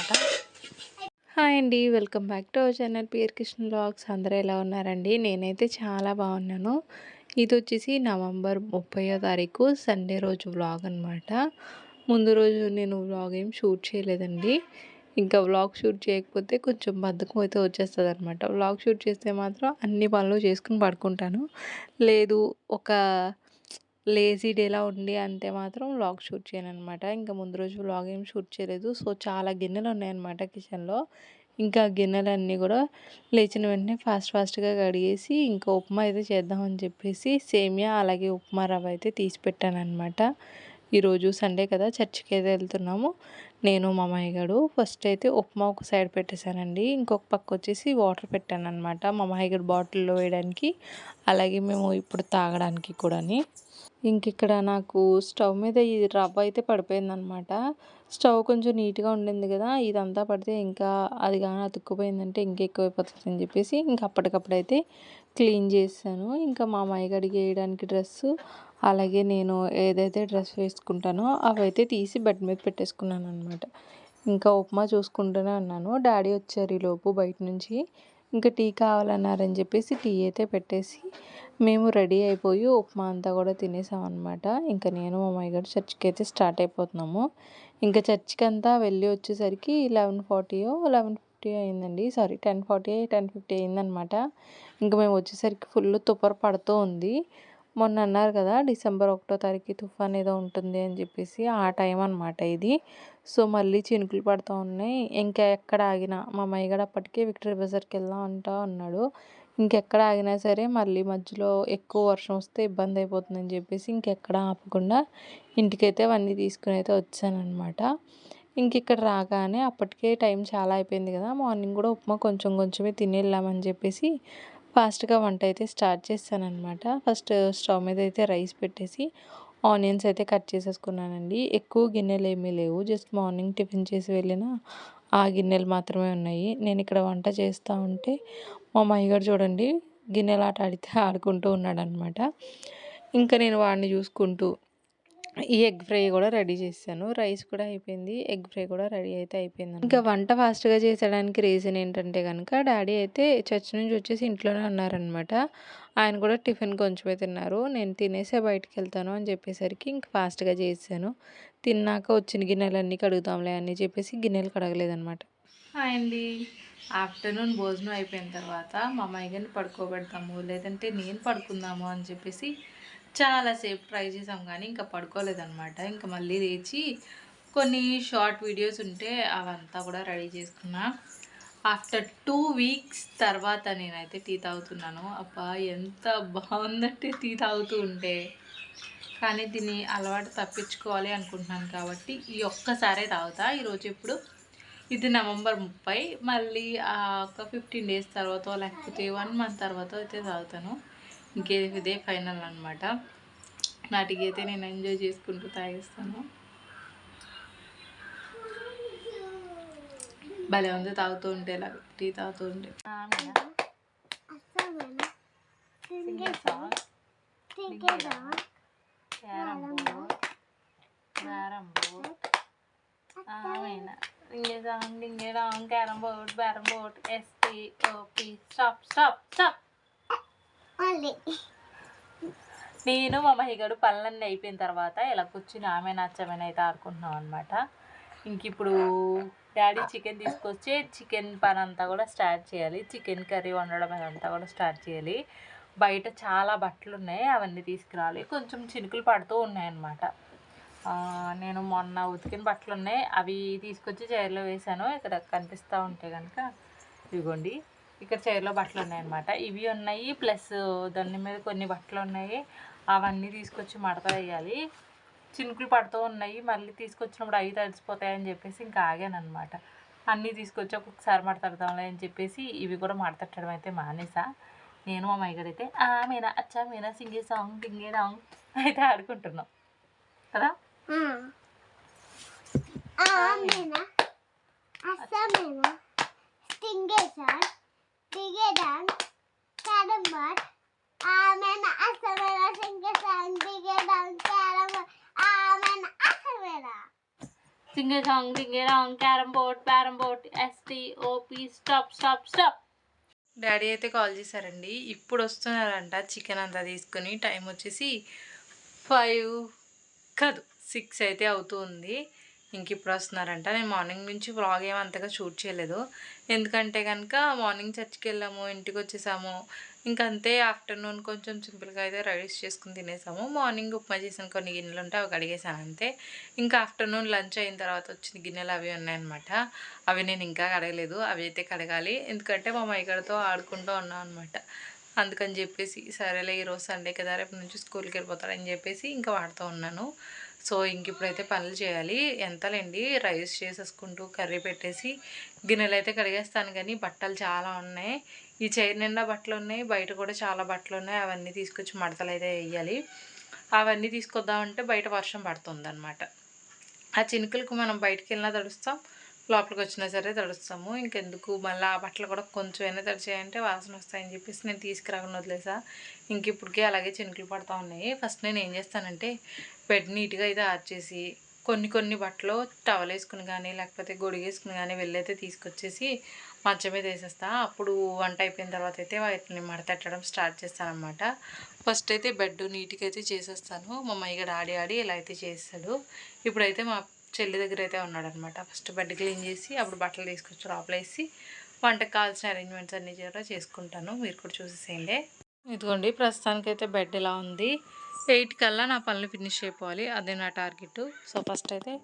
అనమాట హాయ్ అండి welcome back to our channel pear Krishna blogs అందరూ ఎలా ఉన్నారండి? నేనైతే చాలా బాగున్నాను. ఇది వచ్చేసి నవంబర్ ముప్పయో తారీఖు సండే రోజు వ్లాగ్ అనమాట ముందు రోజు నేను వ్లాగ్ ఏం షూట్ చేయలేదండి. ఇంకా వ్లాగ్ షూట్ చేయకపోతే కొంచెం బద్ధకం అయితే వచ్చేస్తుంది అనమాట వ్లాగ్ షూట్ చేస్తే మాత్రం అన్ని పనులు చేసుకుని పడుకుంటాను. లేదు ఒక లేజీ డేలా ఉండి అంటే మాత్రం వ్లాగ్ షూట్ చేయను అనమాట ఇంకా ముందు రోజు వ్లాగ్ ఏం షూట్ చేయలేదు. సో చాలా గిన్నెలు ఉన్నాయన్నమాట కిచెన్లో. ఇంకా గిన్నెలన్నీ కూడా లేచిన వెంటనే ఫాస్ట్ ఫాస్ట్గా కడిగేసి ఇంకా ఉప్మా అయితే చేద్దామని చెప్పేసి సేమియా అలాగే ఉప్మా రవ్వ అయితే తీసి పెట్టాను అనమాట ఈరోజు సండే కదా చర్చికి అయితే వెళ్తున్నాము. నేను మా మామయ్యగాడు ఫస్ట్ అయితే ఉప్మా ఒక సైడ్ పెట్టేశానండి. ఇంకొక పక్క వచ్చేసి వాటర్ పెట్టాను అనమాట మా మామయ్యగాడు బాటిల్లో వేయడానికి. అలాగే మేము ఇప్పుడు తాగడానికి కూడాని. ఇంక ఇక్కడ నాకు స్టవ్ మీద ఈ రవ్వ అయితే పడిపోయిందనమాట. స్టవ్ కొంచెం నీట్గా ఉండింది కదా ఇదంతా పడితే ఇంకా అది కానీ అతుక్కుపోయిందంటే ఇంకా ఎక్కువైపోతుంది అని చెప్పేసి ఇంకా అప్పటికప్పుడైతే క్లీన్ చేశాను. ఇంకా మా అమ్మాయిగాడికి వేయడానికి డ్రెస్సు అలాగే నేను ఏదైతే డ్రెస్ వేసుకుంటానో అవైతే తీసి బెడ్ మీద పెట్టేసుకున్నాను అనమాట ఇంకా ఉప్మా చూసుకుంటూనే ఉన్నాను. డాడీ వచ్చారు ఈలోపు బయట నుంచి. ఇంకా టీ కావాలన్నారని చెప్పేసి టీ అయితే పెట్టేసి మేము రెడీ అయిపోయి ఉప్మా అంతా కూడా తినేసాం అనమాట ఇంకా నేను మా అమ్మాయి చర్చికి అయితే స్టార్ట్ అయిపోతున్నాము. ఇంకా చర్చికి అంతా వెళ్ళి వచ్చేసరికి లెవెన్ ఫార్టీయో లెవెన్ ఫిఫ్టీ అయిందండి. Sorry ten forty ten fifty అయిందనమాట ఇంకా మేము వచ్చేసరికి ఫుల్ తుప్పర పడుతూ ఉంది. మొన్న అన్నారు కదా డిసెంబర్ ఒకటో తారీఖు తుఫాన్ ఏదో ఉంటుంది అని చెప్పేసి ఆ టైం అనమాట ఇది. సో మళ్ళీ చినుకులు పడుతూ ఉన్నాయి. ఇంకా ఎక్కడ ఆగినా మా మైగడ అప్పటికే విక్టరీ బజార్కి వెళ్దాం అంటా ఉన్నాడు ఇంకెక్కడ ఆగినా సరే మళ్ళీ మధ్యలో ఎక్కువ వర్షం వస్తే ఇబ్బంది అయిపోతుందని చెప్పేసి ఇంకెక్కడ ఆపకుండా ఇంటికైతే అవన్నీ తీసుకుని అయితే వచ్చానమాట ఇంక ఇక్కడ రాగానే అప్పటికే టైం చాలా అయిపోయింది కదా మార్నింగ్ కూడా ఉప్మా కొంచెం కొంచెమే తిని వెళ్ళామని చెప్పేసి ఫాస్ట్గా వంట అయితే స్టార్ట్ చేశానమాట ఫస్ట్ స్టవ్ మీద అయితే రైస్ పెట్టేసి ఆనియన్స్ అయితే కట్ చేసేసుకున్నానండి. ఎక్కువ గిన్నెలు ఏమీ లేవు. జస్ట్ మార్నింగ్ టిఫిన్ చేసి వెళ్ళిన ఆ గిన్నెలు మాత్రమే ఉన్నాయి. నేను ఇక్కడ వంట చేస్తూ ఉంటే మా మయ్యగారు చూడండి గిన్నెలు ఆట ఆడితే ఆడుకుంటూ ఉన్నాడనమాట ఇంకా నేను వాడిని చూసుకుంటూ ఈ ఎగ్ ఫ్రై కూడా రెడీ చేశాను. రైస్ కూడా అయిపోయింది. ఎగ్ ఫ్రై కూడా రెడీ అయితే అయిపోయింది ఇంకా వంట ఫాస్ట్గా చేసడానికి రీజన్ ఏంటంటే కనుక డాడీ అయితే చర్చ్ నుంచి వచ్చేసి ఇంట్లోనే ఉన్నారనమాట ఆయన కూడా టిఫిన్ కొంచెమే తిన్నారు. నేను తినేసే బయటికి వెళ్తాను అని చెప్పేసరికి ఇంక ఫాస్ట్గా చేసాను తిన్నాక వచ్చిన గిన్నెలన్నీ కడుగుతాంలే అని చెప్పేసి గిన్నెలు కడగలేదనమాట అండి. ఆఫ్టర్నూన్ భోజనం అయిపోయిన తర్వాత మా అమ్మాయి పడుకోబెడతాము లేదంటే నేను పడుకుందాము అని చెప్పేసి చాలాసేపు ట్రై చేసాం కానీ ఇంకా పడుకోలేదన్నమాట. ఇంకా మళ్ళీ లేచి కొన్ని షార్ట్ వీడియోస్ ఉంటే అవంతా కూడా రెడీ చేసుకున్నా. ఆఫ్టర్ టూ వీక్స్ తర్వాత నేనైతే టీ తాగుతున్నాను. అబ్బా ఎంత బాగుందంటే టీ తాగుతూ ఉంటే. కానీ దీన్ని అలవాటు తప్పించుకోవాలి అనుకుంటున్నాను కాబట్టి ఈ ఒక్కసారే తాగుతా. ఈరోజు ఇప్పుడు ఇది నవంబర్ ముప్పై. మళ్ళీ ఒక ఫిఫ్టీన్ డేస్ తర్వాత లేకపోతే వన్ మంత్ తర్వాత అయితే తాగుతాను. ఇంకే ఇదే ఫైనల్ అనమాట నాటికి అయితే నేను ఎంజాయ్ చేసుకుంటూ తాగేస్తాను. భలే ఉంది తాగుతూ ఉంటే ఇలా టీ తాగుతూ ఉంటే. Carrom board. డింగేదాం డింగేదాం carrom board. బ్యారమ్ board SP OP stop stop stop నేను మా మహిగడు పనులన్నీ అయిపోయిన తర్వాత ఇలా కూర్చుని ఆమె నచ్చమని అయితే ఆడుకుంటున్నాం అనమాట ఇంక ఇప్పుడు డాడీ చికెన్ తీసుకొచ్చి చికెన్ పని అంతా కూడా స్టార్ట్ చేయాలి. చికెన్ కర్రీ వండడం అదంతా కూడా స్టార్ట్ చేయాలి. బయట చాలా బట్టలు ఉన్నాయి అవన్నీ తీసుకురావాలి కొంచెం చినుకులు పడుతూ ఉన్నాయన్నమాట. నేను మొన్న ఉతికిన బట్టలు ఉన్నాయి అవి తీసుకొచ్చి చైర్లో వేసాను ఇక్కడ కనిపిస్తూ ఉంటే కనుక ఇదిగోండి. ఇక్కడ చైర్లో బట్టలు ఉన్నాయన్నమాట. ఇవి ఉన్నాయి ప్లస్ దాని మీద కొన్ని బట్టలు ఉన్నాయి. అవన్నీ తీసుకొచ్చి మడత వేయాలి. చినుకులు పడుతూ ఉన్నాయి మళ్ళీ తీసుకొచ్చినప్పుడు అవి తడిసిపోతాయని చెప్పేసి ఇంకా ఆగానమాట అన్నీ తీసుకొచ్చి ఒక్కొక్కసారి మడతడతాంలే అని చెప్పేసి ఇవి కూడా మడతట్టడం అయితే మానేసా. నేను మా మైగడైతే ఆ మీనా అచ్చా మీనా సింగే సాంగ్ డింగే సాంగ్ అయితే ఆడుకుంటున్నాం. కదా? Stingy song. Digedan, Carabat, Amen Asamera, Singasan, Digedan, Carabat, Amen Asamera. Sing a song sing a wrong carrom board carrom board ST OP stop stop stop daddy అయితే కాల్ చేశారండి. ఇప్పుడు వస్తున్నారంట చికెన్ అంతా తీసుకుని. Time వచ్చేసి five కాదు six అయితే అవుతుంది ఇంక ఇప్పుడు వస్తున్నారంట. నేను మార్నింగ్ నుంచి వ్లాగ్ ఏం అంతగా షూట్ చేయలేదు. ఎందుకంటే కనుక మార్నింగ్ చర్చ్కి వెళ్ళాము ఇంటికి వచ్చేసాము. ఇంకంతే అంతే ఆఫ్టర్నూన్ కొంచెం సింపుల్గా అయితే రైస్ చేసుకుని తినేసాము. మార్నింగ్ ఉప్మా చేసిన కొన్ని గిన్నెలు ఉంటే అవి కడిగేసాను అంతే. ఇంకా ఆఫ్టర్నూన్ లంచ్ అయిన తర్వాత వచ్చిన గిన్నెలు అవి ఉన్నాయన్నమాట. అవి నేను ఇంకా కడగలేదు. అవి అయితే కడగాలి. ఎందుకంటే మా మైగడతో ఆడుకుంటూ ఉన్నాం అనమాట అందుకని చెప్పేసి సరేలే ఈరోజు సండే కదా రేపు నుంచి స్కూల్కి వెళ్ళిపోతాడని చెప్పేసి ఇంకా వాడుతూ ఉన్నాను. సో ఇంక ఇప్పుడైతే పనులు చేయాలి. ఎంతలేండి? రైస్ చేసేసుకుంటూ కర్రీ పెట్టేసి గిన్నెలు అయితే కడిగేస్తాను కానీ బట్టలు చాలా ఉన్నాయి. ఈ చైర్ నిండా బట్టలు ఉన్నాయి బయట కూడా చాలా బట్టలు ఉన్నాయి అవన్నీ తీసుకొచ్చి మడతలు అయితే వేయాలి. అవన్నీ తీసుకొద్దామంటే బయట వర్షం పడుతుంది అనమాట ఆ చినుకులకు మనం బయటికి వెళ్ళినా తడుస్తాం. లోపలికి వచ్చినా సరే తడుస్తాము. ఇంకెందుకు? మళ్ళీ ఆ బట్టలు కూడా కొంచెం అయినా తడిచాయంటే వాసన వస్తాయని చెప్పేసి నేను తీసుకురాకుండా వదిలేసా. ఇంక ఇప్పటికే అలాగే చినుకులు పడతా ఉన్నాయి. ఫస్ట్ నేను ఏం చేస్తానంటే బెడ్ నీట్గా అయితే ఆర్చేసి కొన్ని కొన్ని బట్టలు టవల్ వేసుకుని కానీ లేకపోతే గొడుగు వేసుకుని కానీ వెళ్ళైతే తీసుకొచ్చేసి మంచం మీద వేసేస్తా. అప్పుడు వంట అయిపోయిన తర్వాత అయితే వాటిని మడతెట్టడం స్టార్ట్ చేస్తాను అనమాట ఫస్ట్ అయితే బెడ్ నీట్గా అయితే చేసేస్తాను. మా అమ్మాయి ఆడి ఆడి ఇలా అయితే చేస్తాడు. ఇప్పుడైతే మా చెల్లి దగ్గర అయితే ఉన్నాడనమాట. ఫస్ట్ బెడ్ క్లీన్ చేసి అప్పుడు బట్టలు తీసుకొచ్చి లోపలేసి వంటకు కావాల్సిన అరేంజ్మెంట్స్ అన్నీ కూడా చేసుకుంటాను. మీరు కూడా చూసేసేయండి. ఇదిగోండి ప్రస్తుతానికైతే బెడ్ ఇలా ఉంది. ఎయిట్ కల్లా నా పనులు ఫినిష్ అయిపోవాలి. అదే నా టార్గెట్. సో ఫస్ట్ అయితే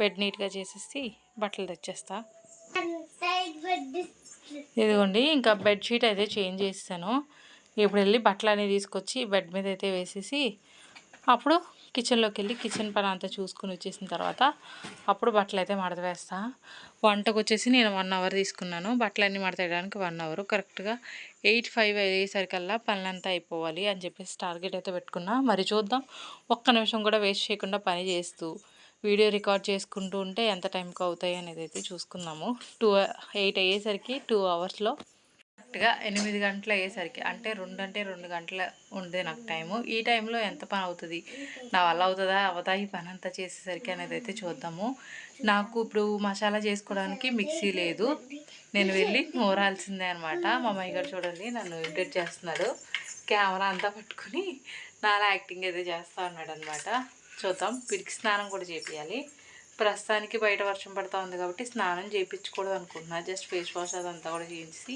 బెడ్ నీట్గా చేసేసి బట్టలు తెచ్చేస్తా. ఇదిగోండి ఇంకా బెడ్షీట్ అయితే చేంజ్ చేస్తాను. ఇప్పుడు వెళ్ళి బట్టలు అనేవి తీసుకొచ్చి బెడ్ మీద అయితే వేసేసి అప్పుడు కిచెన్లోకి వెళ్ళి కిచెన్ పని అంతా చూసుకుని వచ్చేసిన తర్వాత అప్పుడు బట్టలు అయితే మడత వేస్తా. వంటకు వచ్చేసి నేను వన్ అవర్ తీసుకున్నాను. బట్టలన్నీ మడత వేయడానికి వన్ అవర్. కరెక్ట్గా ఎయిట్ ఫైవ్ అయ్యేసరికల్లా పనులంతా అయిపోవాలి అని చెప్పేసి టార్గెట్ అయితే పెట్టుకున్నా. మరి చూద్దాం. ఒక్క నిమిషం కూడా వేస్ట్ చేయకుండా పని చేస్తూ వీడియో రికార్డ్ చేసుకుంటూ ఉంటే ఎంత టైంకి అవుతాయి అనేది అయితే చూసుకుందాము. టూ ఎయిట్ అయ్యేసరికి టూ అవర్స్లో కరెక్ట్గా ఎనిమిది గంటలు అయ్యేసరికి అంటే రెండు అంటే రెండు గంటల ఉంది నాకు టైము. ఈ టైంలో ఎంత పని అవుతుంది? నా వల్ల అవుతుందా? అవదా? ఈ పని అంతా చేసేసరికి అనేది అయితే చూద్దాము. నాకు ఇప్పుడు మసాలా చేసుకోవడానికి మిక్సీ లేదు. నేను వెళ్ళి నూరాల్సిందే అనమాట మా అమ్మాయి గారు చూడండి నన్ను ఇమిటేట్ చేస్తున్నాడు. కెమెరా అంతా పట్టుకొని నాలా యాక్టింగ్ అయితే చేస్తూ ఉన్నాడు అనమాట చూద్దాం పిడికి స్నానం కూడా చేపించాలి ప్రస్తుతానికి బయట వర్షం పడతా ఉంది కాబట్టి స్నానం చేయించకూడదు అనుకుంటున్నా. జస్ట్ ఫేస్ వాష్ అదంతా కూడా చేయించి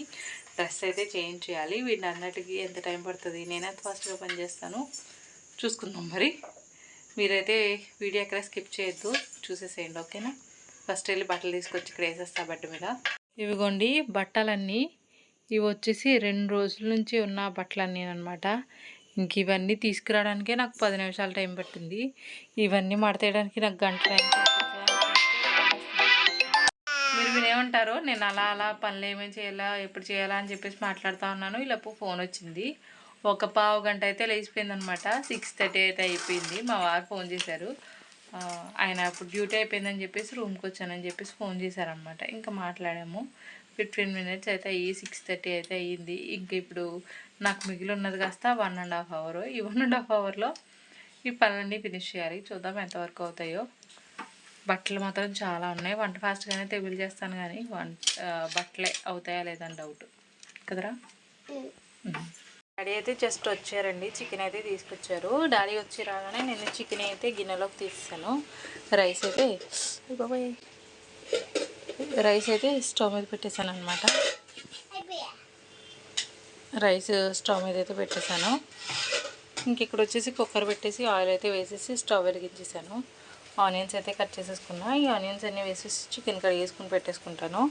డ్రెస్ అయితే చేంజ్ చేయాలి. వీటిని అన్నిటికీ ఎంత టైం పడుతుంది? నేను ఫాస్ట్గా పని చేస్తాను చూసుకుందాం మరి. మీరైతే వీడియో ఎక్కడ స్కిప్ చేయొద్దు. చూసేసేయండి ఓకేనా? ఫస్ట్ వెళ్ళి బట్టలు తీసుకొచ్చి ఇక్కడ వేసేస్తా బట్ట మీద. ఇవిగోండి బట్టలన్నీ. ఇవి వచ్చేసి రెండు రోజుల నుంచి ఉన్న బట్టలన్నీ అనమాట ఇంక ఇవన్నీ తీసుకురావడానికే నాకు పది నిమిషాల టైం పట్టింది. ఇవన్నీ మడతేయడానికి నాకు గంట టైం అంటారు నేను అలా అలా పనులు ఏమేమి చేయాలా ఎప్పుడు చేయాలా అని చెప్పేసి మాట్లాడుతూ ఉన్నాను. ఇలా ఫోన్ వచ్చింది. ఒక పావు గంట అయితే లేచిపోయింది అనమాట సిక్స్ థర్టీ అయితే అయిపోయింది. మా వారు ఫోన్ చేశారు. ఆయన అప్పుడు డ్యూటీ అయిపోయిందని చెప్పేసి రూమ్కి వచ్చానని చెప్పేసి ఫోన్ చేశారనమాట. ఇంకా మాట్లాడాము. ఫిఫ్టీన్ మినిట్స్ అయితే అయ్యి సిక్స్ థర్టీ అయితే అయ్యింది. ఇంక ఇప్పుడు నాకు మిగిలి ఉన్నది కాస్త వన్ అండ్ హాఫ్ అవర్. ఈ వన్ అండ్ హాఫ్ అవర్లో ఈ పనులన్నీ ఫినిష్ చేయాలి. చూద్దాం ఎంతవరకు అవుతాయో. బట్టలు మాత్రం చాలా ఉన్నాయి. వంట ఫాస్ట్గానే తెగులు చేస్తాను కానీ వంట బట్టలే అవుతాయా లేదని డౌట్. కదరా? డాడీ అయితే జస్ట్ వచ్చారండి. చికెన్ అయితే తీసుకొచ్చారు. డాడీ వచ్చి రాగానే నేను చికెన్ అయితే గిన్నెలోకి తీసాను రైస్ అయితే అయ్ బాబాయ్ రైస్ అయితే స్టవ్ మీద పెట్టేశాను అనమాట రైస్ స్టవ్ మీద అయితే పెట్టేశాను. ఇంక ఇక్కడ వచ్చేసి కుక్కర్ పెట్టేసి ఆయిల్ అయితే వేసేసి స్టవ్ వెలిగించేసాను ఆనియన్స్ అయితే కట్ చేసేసుకున్నా. ఈ ఆనియన్స్ అన్నీ వేసేసి చికెన్ కడిగేసుకుని పెట్టేసుకుంటాను.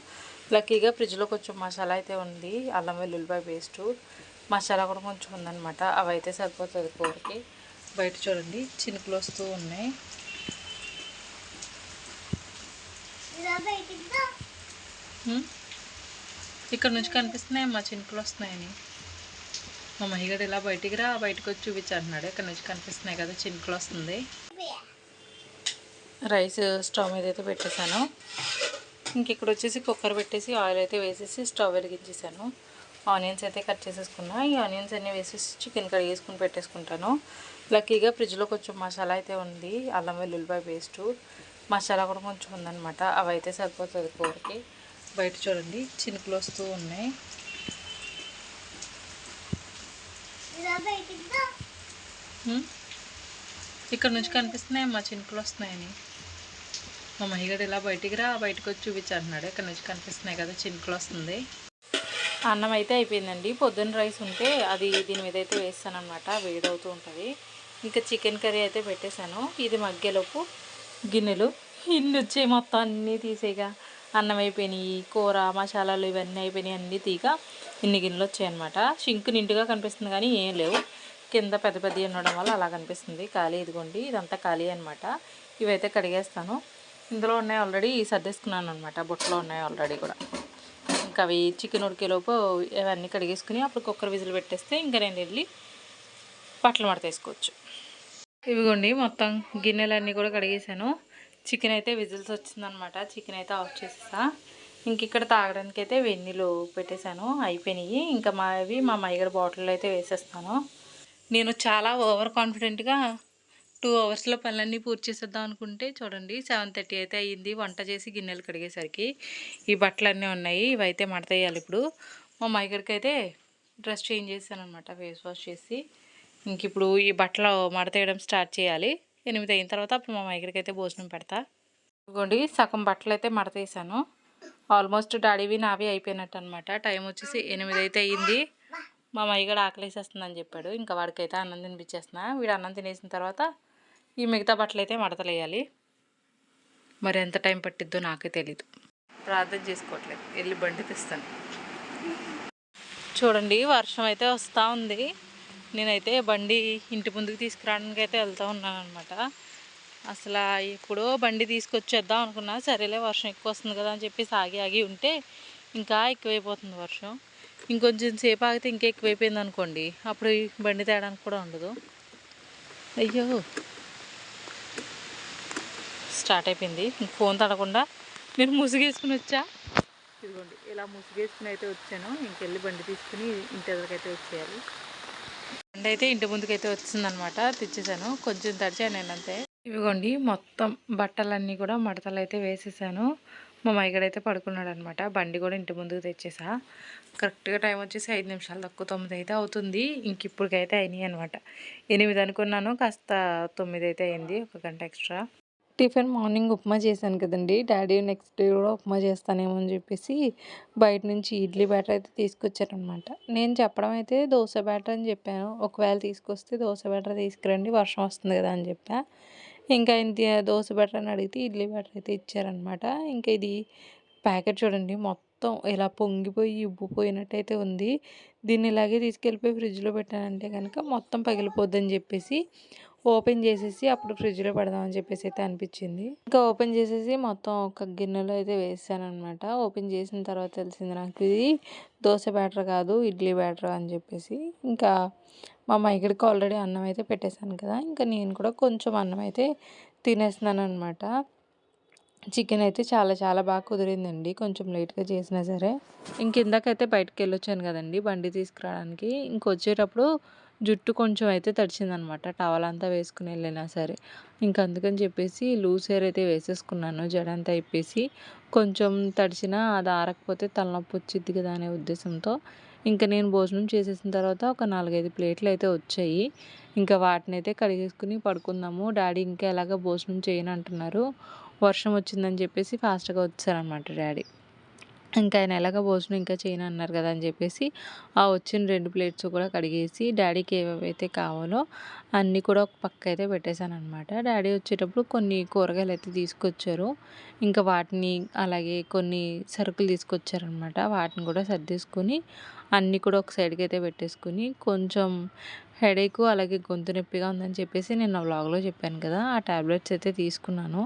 లక్కీగా ఫ్రిడ్జ్లో కొంచెం మసాలా అయితే ఉంది. అల్లం వెల్లుల్లిపాయ పేస్టు మసాలా కూడా కొంచెం ఉందనమాట అవి అయితే సరిపోతుంది కూరకి. బయట చూడండి చినుకులు వస్తూ ఉన్నాయి. ఇక్కడ నుంచి కనిపిస్తున్నాయి మా చినుకులు వస్తున్నాయని. మా మహిగడు ఇలా బయటికి రా బయటకు వచ్చి చూపించంటున్నాడు. ఇక్కడ నుంచి కనిపిస్తున్నాయి కదా చినుకులు వస్తుంది. రైస్ స్టవ్ మీద అయితే పెట్టేశాను. ఇంక ఇక్కడ వచ్చేసి కుక్కర్ పెట్టేసి ఆయిల్ అయితే వేసేసి స్టవ్ వెలిగించేసాను ఆనియన్స్ అయితే కట్ చేసేసుకున్నా. ఈ ఆనియన్స్ అన్నీ వేసేసి చికెన్ కడిగేసుకుని పెట్టేసుకుంటాను. లక్కీగా ఫ్రిడ్జ్లో కొంచెం మసాలా అయితే ఉంది. అల్లం వెల్లుల్లిపాయ పేస్టు మసాలా కూడా కొంచెం ఉందన్నమాట. అవి అయితే సరిపోతుంది కూరకి. బయట చూడండి చినుకులు వస్తూ ఉన్నాయి. ఇక్కడ నుంచి కనిపిస్తున్నాయి మా చినుకులు వస్తున్నాయని. మా మహిగడు ఇలా బయటికి రా బయటకు వచ్చి చూపించాడు ఇక్కడ నుంచి కనిపిస్తున్నాయి కదా చినుకులు వస్తుంది. అన్నం అయితే అయిపోయిందండి. పొద్దున్న రైస్ ఉంటే అది దీని మీద అయితే వేస్తాను అనమాట వేడవుతూ ఉంటుంది. ఇంకా చికెన్ కర్రీ అయితే పెట్టేశాను. ఇది మగ్గేలోపు గిన్నెలు. ఇన్ని వచ్చే మొత్తం అన్నీ తీసేగా. అన్నం అయిపోయినాయి కూర మసాలాలు ఇవన్నీ అయిపోయినాయి అన్నీ తీగ ఇన్ని గిన్నెలు వచ్చాయి అనమాట షింక్ నిండుగా కనిపిస్తుంది కానీ ఏం లేవు. కింద పెద్ద పెద్ద ఉండడం వల్ల అలా కనిపిస్తుంది. ఖాళీ ఇదిగోండి ఇదంతా ఖాళీ అనమాట ఇవైతే కడిగేస్తాను. ఇందులో ఉన్నాయి ఆల్రెడీ సర్దేసుకున్నాను అనమాట బుట్టలో ఉన్నాయి ఆల్రెడీ కూడా. ఇంకా అవి చికెన్ ఉడికేలోపు అవన్నీ కడిగేసుకుని అప్పుడు కుక్కర్ విజిల్ పెట్టేస్తే ఇంకా నేను వెళ్ళి బట్టలు మడతేసుకోవచ్చు. ఇవిగోండి మొత్తం గిన్నెలన్నీ కూడా కడిగేసాను చికెన్ అయితే విజిల్స్ వచ్చిందనమాట చికెన్ అయితే ఆఫ్ చేసేసా. ఇంక ఇక్కడ తాగడానికి అయితే వెన్నీళ్ళు పెట్టేశాను. అయిపోయినాయి. ఇంకా మా అవి మా మైగడ బాటిల్లో అయితే వేసేస్తాను. నేను చాలా ఓవర్ కాన్ఫిడెంట్గా టూ అవర్స్లో పనులన్నీ పూర్తి చేసేద్దాం అనుకుంటే చూడండి సెవెన్ థర్టీ అయితే అయ్యింది. వంట చేసి గిన్నెలు కడిగేసరికి ఈ బట్టలన్నీ ఉన్నాయి. ఇవైతే మడతేయాలి ఇప్పుడు. మా మైగడికి అయితే డ్రెస్ చేంజ్ చేశాను అనమాట ఫేస్ వాష్ చేసి ఇంక ఇప్పుడు ఈ బట్టలు మడతేయడం స్టార్ట్ చేయాలి. ఎనిమిది అయిన తర్వాత అప్పుడు మా మైగడికి అయితే భోజనం పెడతా. ఇదిగోండి సగం బట్టలు అయితే మడతేసాను ఆల్మోస్ట్ డాడీవి నావి అయిపోయినట్టు అనమాట టైం వచ్చేసి ఎనిమిది అయితే అయ్యింది. మా మైగడ ఆకలేసేస్తుందని చెప్పాడు. ఇంకా వాడికైతే అన్నం తినిపించేస్తున్నా. వీడు అన్నం తినేసిన తర్వాత ఈ మిగతా బట్టలు అయితే మడతలేయాలి. మరి ఎంత టైం పట్టిద్దో నాకే తెలీదు. ప్రార్థన చేసుకోవట్లేదు. వెళ్ళి బండి తెస్తాను. చూడండి వర్షం అయితే వస్తూ ఉంది. నేనైతే బండి ఇంటి ముందుకు తీసుకురావడానికి అయితే వెళ్తూ ఉన్నాను అనమాట అసలు ఎప్పుడో బండి తీసుకొచ్చేద్దాం అనుకున్నా సరేలే వర్షం ఎక్కువ వస్తుంది కదా అని చెప్పి ఆగి ఆగి ఉంటే ఇంకా ఎక్కువైపోతుంది వర్షం. ఇంకొంచెం సేపు ఆగితే ఇంకా ఎక్కువైపోయింది అనుకోండి అప్పుడు బండి తేడానికి కూడా ఉండదు. అయ్యో! స్టార్ట్ అయిపోయింది. ఫోన్ తడకుండా నేను ముసుగేసుకుని వచ్చా? ఇదిగోండి ఇలా ముసుగేసుకుని అయితే వచ్చాను. ఇంకెళ్ళి బండి తీసుకుని ఇంటి ఎదురుకైతే వచ్చేయాలి. బండి అయితే ఇంటి ముందుకైతే వచ్చిందనమాట తెచ్చేసాను. కొంచెం తడిచాను నేను అంతే. ఇవిగోండి మొత్తం బట్టలన్నీ కూడా మడతలు అయితే వేసేసాను. మా మైగడైతే పడుకున్నాడు అనమాట బండి కూడా ఇంటి ముందుకు తెచ్చేసా. కరెక్ట్గా టైం వచ్చేసి ఐదు నిమిషాలు తక్కువ తొమ్మిది అయితే అవుతుంది. ఇంక ఇప్పటికైతే అయినాయి అనమాట ఎనిమిది అనుకున్నాను కాస్త తొమ్మిది అయితే అయింది ఒక గంట ఎక్స్ట్రా. టిఫిన్ మార్నింగ్ ఉప్మా చేశాను కదండి. డాడీ నెక్స్ట్ డే కూడా ఉప్మా చేస్తానేమో అని చెప్పేసి బయట నుంచి ఇడ్లీ బ్యాటర్ అయితే తీసుకొచ్చారనమాట. నేను చెప్పడం అయితే దోశ బ్యాటర్ అని చెప్పాను. ఒకవేళ తీసుకొస్తే దోశ బ్యాటర్ తీసుకురండి వర్షం వస్తుంది కదా అని చెప్పా. ఇంకా ఇంత దోశ బ్యాటర్ అని అడిగితే ఇడ్లీ బ్యాటర్ అయితే ఇచ్చారనమాట. ఇంకా ఇది ప్యాకెట్ చూడండి మొత్తం మొత్తం ఇలా పొంగిపోయి ఉబ్బిపోయినట్టయితే ఉంది. దీన్ని ఇలాగే తీసుకెళ్ళిపోయి ఫ్రిడ్జ్లో పెట్టానంటే కనుక మొత్తం పగిలిపోద్దని చెప్పేసి ఓపెన్ చేసేసి అప్పుడు ఫ్రిడ్జ్లో పెడదామని చెప్పేసి అయితే అనిపించింది. ఇంకా ఓపెన్ చేసేసి మొత్తం ఒక గిన్నెలో అయితే వేసాను అనమాట ఓపెన్ చేసిన తర్వాత తెలిసింది నాకు ఇది దోశ బ్యాటర్ కాదు ఇడ్లీ బ్యాటర్ అని చెప్పేసి. ఇంకా మా మైగడికి ఆల్రెడీ అన్నం అయితే పెట్టేశాను కదా ఇంకా నేను కూడా కొంచెం అన్నం అయితే తినేస్తున్నాను అనమాట చికెన్ అయితే చాలా చాలా బాగా కుదిరిందండి. కొంచెం లేట్గా చేసినా సరే. ఇంక ఇందాకైతే బయటకు వెళ్ళొచ్చాను కదండి బండి తీసుకురావడానికి. ఇంకొచ్చేటప్పుడు జుట్టు కొంచెం అయితే తడిచిందనమాట. టవల్ అంతా వేసుకుని వెళ్ళినా సరే. ఇంక అందుకని చెప్పేసి లూజ్ హెయిర్ అయితే వేసేసుకున్నాను. జడ అంతా ఇప్పేసి కొంచెం తడిచినా అది ఆరకపోతే తలనొప్పి వచ్చింది కదా అనే ఉద్దేశంతో. ఇంకా నేను భోజనం చేసేసిన తర్వాత ఒక నాలుగైదు ప్లేట్లు అయితే వచ్చాయి. ఇంకా వాటిని అయితే కడిగేసుకుని పడుకుందాము. డాడీ ఇంకా ఎలాగ భోజనం చేయను అంటున్నారు వర్షం వచ్చిందని చెప్పేసి ఫాస్ట్గా వచ్చారనమాట డాడీ. ఇంకా ఆయన ఎలాగ భోజనం ఇంకా చేయను అన్నారు కదా అని చెప్పేసి ఆ వచ్చిన రెండు ప్లేట్స్ కూడా కడిగేసి డాడీకి ఏవేవైతే కావాలో అన్నీ కూడా ఒక పక్క అయితే పెట్టేశాను అనమాట డాడీ వచ్చేటప్పుడు కొన్ని కూరగాయలు అయితే తీసుకొచ్చారు. ఇంకా వాటిని అలాగే కొన్ని సరుకులు తీసుకొచ్చారనమాట వాటిని కూడా సర్దేసుకొని అన్నీ కూడా ఒక సైడ్కి అయితే పెట్టేసుకుని కొంచెం హెడేక్ అలాగే గొంతు నొప్పిగా ఉందని చెప్పేసి నేను నా వ్లాగ్లో చెప్పాను కదా ఆ టాబ్లెట్స్ అయితే తీసుకున్నాను.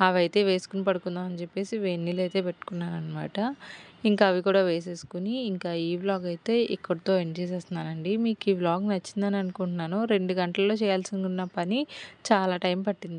అవి అయితే వేసుకుని పడుకుందాం అని చెప్పేసి వేడి అయితే పెట్టుకున్నాను అనమాట ఇంకా అవి కూడా వేసేసుకుని ఇంకా ఈ వ్లాగ్ అయితే ఇక్కడితో ఎండ్ చేసేస్తున్నానండి. మీకు ఈ వ్లాగ్ నచ్చిందని అనుకుంటున్నాను. రెండు గంటల్లో చేయాల్సి ఉన్న పని చాలా టైం పట్టింది.